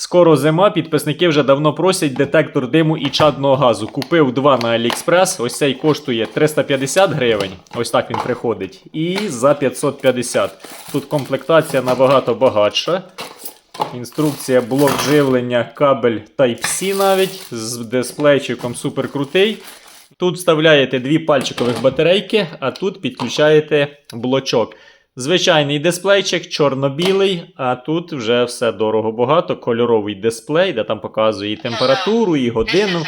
Скоро зима, підписники вже давно просять детектор диму і чадного газу. Купив два на AliExpress. Ось цей коштує 350 гривень. Ось так він приходить. І за 550. Тут комплектація набагато багатша. Інструкція блок живлення, кабель Type-C навіть з дисплейчиком супер крутий. Тут вставляєте дві пальчикових батарейки, а тут підключаєте блочок. Звичайний дисплейчик, чорно-білий, а тут вже все дорого багато. Кольоровий дисплей, де там показує і температуру, і годину.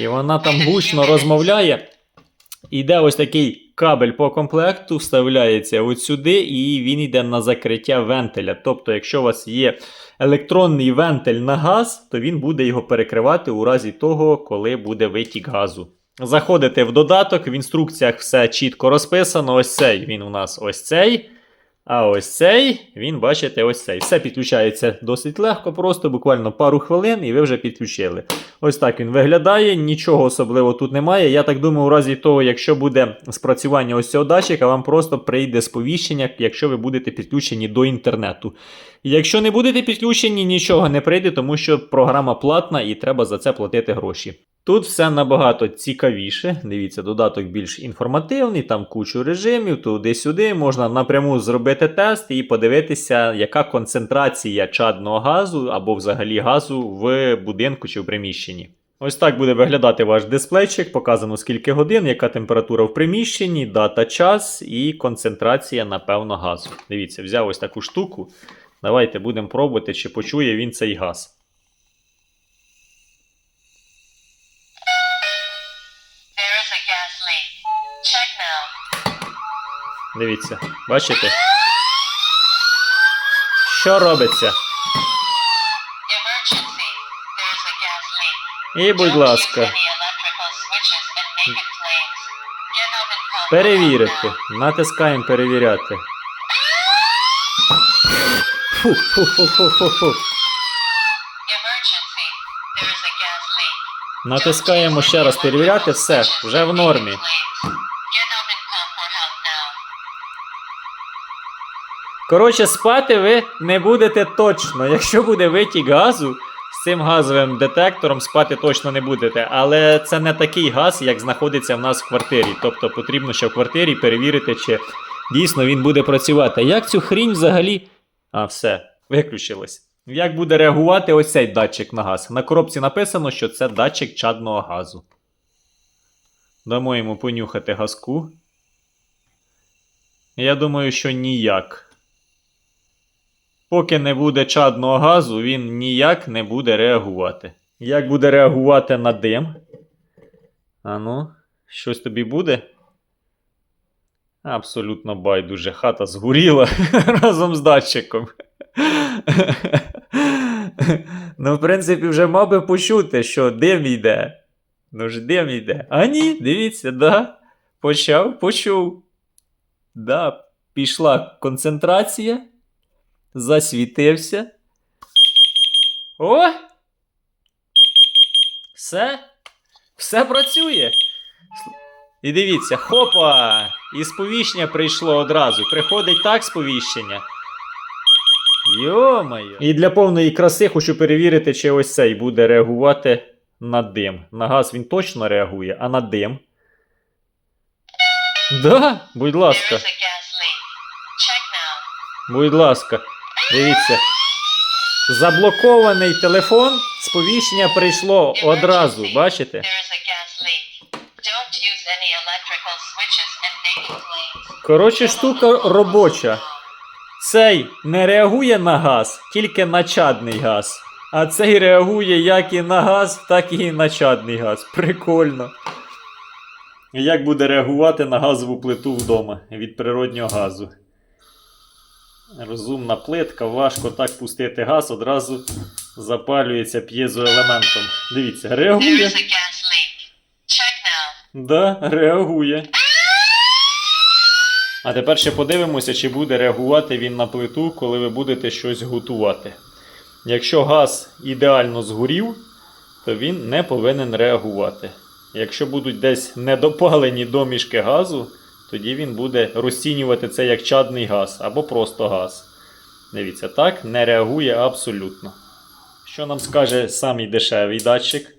І вона там гучно розмовляє. Іде ось такий кабель по комплекту, вставляється от сюди, і він йде на закриття вентиля. Тобто, якщо у вас є електронний вентиль на газ, то він буде його перекривати у разі того, коли буде витік газу. Заходите в додаток, в інструкціях все чітко розписано. Ось цей він у нас ось цей. А ось цей, він, бачите, ось цей. Все підключається досить легко, просто буквально пару хвилин, і ви вже підключили. Ось так він виглядає, нічого особливого тут немає. Я так думаю, у разі того, якщо буде спрацювання ось цього датчика, вам просто прийде сповіщення, якщо ви будете підключені до інтернету. Якщо не будете підключені, нічого не прийде, тому що програма платна і треба за це платити гроші. Тут все набагато цікавіше. Дивіться, додаток більш інформативний, там кучу режимів, туди-сюди. Можна напряму зробити тест і подивитися, яка концентрація чадного газу або взагалі газу в будинку чи в приміщенні. Ось так буде виглядати ваш дисплейчик, показано скільки годин, яка температура в приміщенні, дата, час і концентрація, напевно, газу. Дивіться, взяв ось таку штуку. Давайте будемо пробувати, чи почує він цей газ. Дивіться, бачите? Що робиться? І, будь ласка, перевірити. Натискаємо перевіряти. Фу, фу, фу, фу, фу, фу. Натискаємо ще раз перевіряти, все, вже в нормі. Коротше, спати ви не будете точно. Якщо буде витік газу, з цим газовим детектором спати точно не будете. Але це не такий газ, як знаходиться в нас в квартирі. Тобто потрібно ще в квартирі перевірити, чи дійсно він буде працювати. Як цю хрінь взагалі. А, все, виключилось. Як буде реагувати ось цей датчик на газ? На коробці написано, що це датчик чадного газу. Дамо йому понюхати газку. Я думаю, що ніяк. Поки не буде чадного газу, він ніяк не буде реагувати. Як буде реагувати на дим? Ану, щось тобі буде? Абсолютно байдуже. Хата згоріла разом з датчиком. ну, в принципі, вже мав би почути, що дим йде. Ну ж дим йде. А ні, дивіться, да. Почав, почув. Да, пішла концентрація засвітився. О! Все. Все працює. І дивіться, хопа! І сповіщення прийшло одразу. Приходить так сповіщення. Йо-моє. І для повної краси хочу перевірити, чи ось цей буде реагувати на дим. На газ він точно реагує, а на дим. Да, будь ласка. Будь ласка, дивіться. Заблокований телефон, сповіщення прийшло одразу, бачите? Коротше, штука робоча. Цей не реагує на газ, тільки на чадний газ. А цей реагує як і на газ, так і на чадний газ. Прикольно. Як буде реагувати на газову плиту вдома від природнього газу? Розумна плитка, важко так пустити газ, одразу запалюється п'єзоелементом. Дивіться, реагує. Да, реагує. А тепер ще подивимося, чи буде реагувати він на плиту, коли ви будете щось готувати. Якщо газ ідеально згорів, то він не повинен реагувати. Якщо будуть десь недопалені домішки газу, тоді він буде розцінювати це як чадний газ або просто газ. Дивіться, так не реагує абсолютно. Що нам скаже самий дешевий датчик?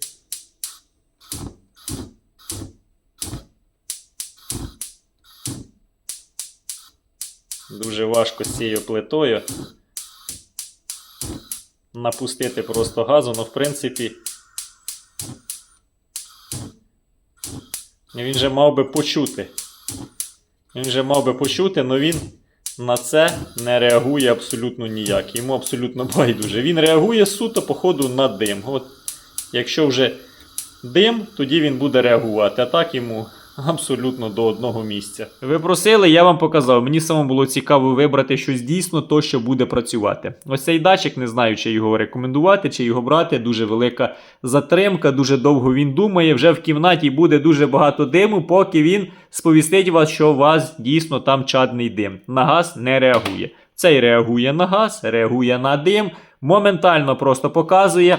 Дуже важко з цією плитою напустити просто газу, ну в принципі. Він же мав би почути. Він вже мав би почути, але він на це не реагує абсолютно ніяк. Йому абсолютно байдуже. Він реагує суто, походу, на дим. От, якщо вже дим, тоді він буде реагувати. А так йому абсолютно до одного місця. Ви просили, я вам показав. Мені самому було цікаво вибрати щось дійсно то, що буде працювати. Ось цей датчик, не знаю, чи його рекомендувати, чи його брати. Дуже велика затримка, дуже довго він думає. Вже в кімнаті буде дуже багато диму, поки він сповістить вас, що у вас дійсно там чадний дим. На газ не реагує. Цей реагує на газ, реагує на дим, моментально просто показує.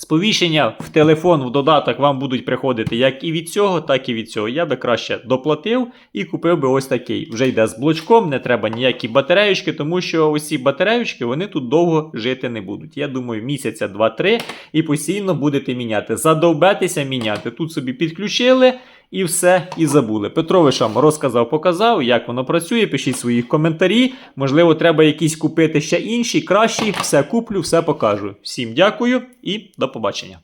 Сповіщення в телефон, в додаток вам будуть приходити як і від цього, так і від цього. Я би краще доплатив і купив би ось такий. Вже йде з блочком, не треба ніякі батареючки, тому що ось ці батареючки вони тут довго жити не будуть. Я думаю, місяця 2-3 і постійно будете міняти. Задовбетеся міняти. Тут собі підключили. І все, і забули. Петрович вам розказав, показав, як воно працює. Пишіть свої коментарі. Можливо, треба якісь купити ще інші, кращі. Все куплю, все покажу. Всім дякую і до побачення.